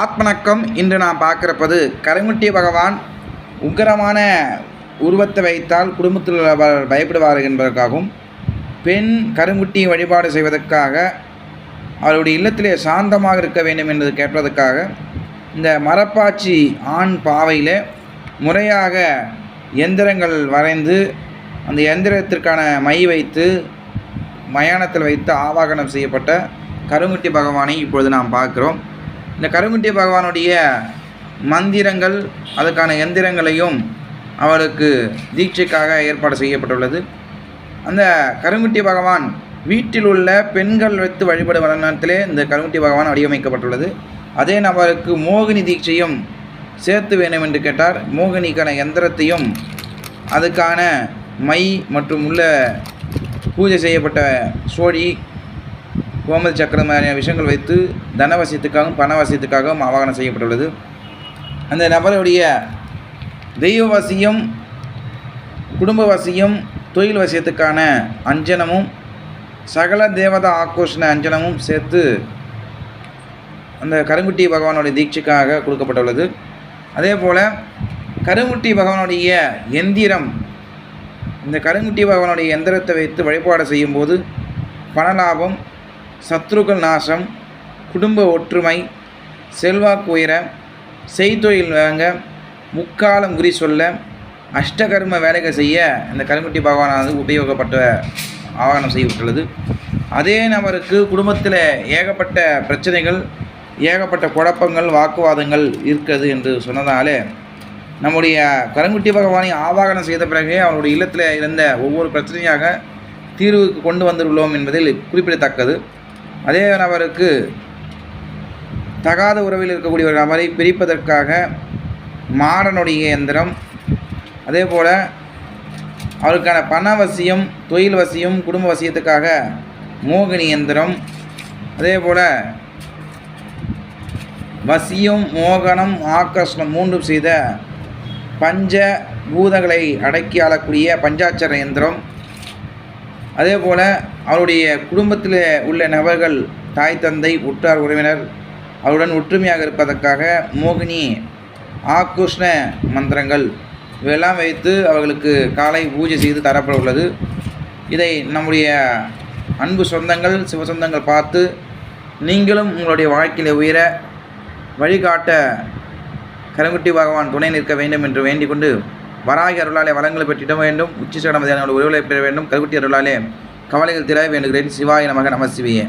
ஆத்மணக்கம் இன்று நாம் பார்க்குறப்பது கருங்குட்டி பகவான் உக்கிரமான உருவத்தை வைத்தால் குடும்பத்தில் உள்ளவர் பயப்படுவார்கள் என்பதற்காகவும் பெண் கருங்குட்டி வழிபாடு செய்வதற்காக அவருடைய இல்லத்திலே சாந்தமாக இருக்க வேண்டும் என்பது கேட்பதற்காக இந்த மரப்பாச்சி ஆண் பாவையில் முறையாக எந்திரங்கள் வரைந்து அந்த எந்திரத்திற்கான மை வைத்து மயானத்தில் வைத்து ஆவாகனம் செய்யப்பட்ட கருங்குட்டி பகவானை இப்பொழுது நாம் பார்க்கிறோம். இந்த கருங்குட்டி பகவானுடைய மந்திரங்கள் அதுக்கான எந்திரங்களையும் அவருக்கு தீட்சைக்காக ஏற்பாடு செய்யப்பட்டுள்ளது. அந்த கருங்குட்டி பகவான் வீட்டில் உள்ள பெண்கள் வைத்து வழிபடும் வண்ணத்திலே இந்த கருங்குட்டி பகவான் வடிவமைக்கப்பட்டுள்ளது. அதே நபருக்கு மோகினி தீட்சையும் சேர்த்து வேணும் என்று கேட்டார். மோகினிக்கான எந்திரத்தையும் அதுக்கான மை மற்றும் உள்ள பூஜை செய்யப்பட்ட சோழி கோமதி சக்கரம் மாதிரியான விஷயங்கள் வைத்து தனவசியத்துக்காகவும் பணவசியத்துக்காகவும் ஆவாகனம் செய்யப்பட்டுள்ளது. அந்த நபருடைய தெய்வ வசியம் குடும்ப வசியம் தொழில் வசியத்துக்கான அஞ்சனமும் சகல தேவதா ஆக்கோஷண அஞ்சனமும் சேர்த்து அந்த கருங்குட்டி பகவானுடைய தீட்சைக்காக கொடுக்கப்பட்டுள்ளது. அதே போல் கருங்குட்டி பகவானுடைய எந்திரம் இந்த கருங்குட்டி பகவானுடைய எந்திரத்தை வைத்து வழிபாடு செய்யும்போது பணலாபம் சத்ருக்கள் நாசம் குடும்ப ஒற்றுமை செல்வாக்கு உயர செய்தொழில் வாங்க முக்காலம் குறி சொல்ல அஷ்டகர்ம வேலைகள் செய்ய இந்த கருங்குட்டி பகவானானது உபயோகப்பட்ட ஆவணம் செய்யப்பட்டுள்ளது அதே நபருக்கு குடும்பத்தில் ஏகப்பட்ட பிரச்சனைகள் ஏகப்பட்ட குழப்பங்கள் வாக்குவாதங்கள் இருக்கிறது என்று சொன்னதாலே நம்முடைய கருங்குட்டி பகவானை ஆவாகனம் செய்த பிறகே அவருடைய இல்லத்தில் இருந்த ஒவ்வொரு பிரச்சனையாக தீர்வுக்கு கொண்டு வந்துள்ளோம் என்பதில் குறிப்பிடத்தக்கது. அதே நபருக்கு தகாத உறவில் இருக்கக்கூடிய ஒரு நபரை பிரிப்பதற்காக மாடனுடைய இயந்திரம். அதே போல் அவருக்கான பண வசியம் தொழில் வசியம் குடும்ப வசியத்துக்காக மோகினி இயந்திரம். அதே போல் வசியம் மோகனம் ஆக்கர்ஷணம் மூன்றும் செய்த பஞ்ச பூதங்களை அடக்கி ஆளக்கூடிய பஞ்சாட்சர இயந்திரம். அதே போல் அவருடைய குடும்பத்தில் உள்ள நபர்கள் தாய் தந்தை உற்றார் உறவினர் அவருடன் ஒற்றுமையாக இருப்பதற்காக மோகினி ஆக்ருஷ்ண மந்திரங்கள் இவையெல்லாம் வைத்து அவர்களுக்கு காலை பூஜை செய்து தரப்பட உள்ளது இதை நம்முடைய அன்பு சொந்தங்கள் சிவசொந்தங்கள் பார்த்து நீங்களும் உங்களுடைய வாழ்க்கையில் உயர வழிகாட்ட கருங்குட்டி பகவான் துணை நிற்க வேண்டும் என்று வேண்டிக் கொண்டு வராகி அருளாலே வளங்களை பெற்றிட வேண்டும் உச்சி சடமதியான உறவுகளை பெற வேண்டும் கருக்குட்டி அருளாலே கவலைகள் திற வேண்டுகிறேன். சிவாய நமக நமசிவியே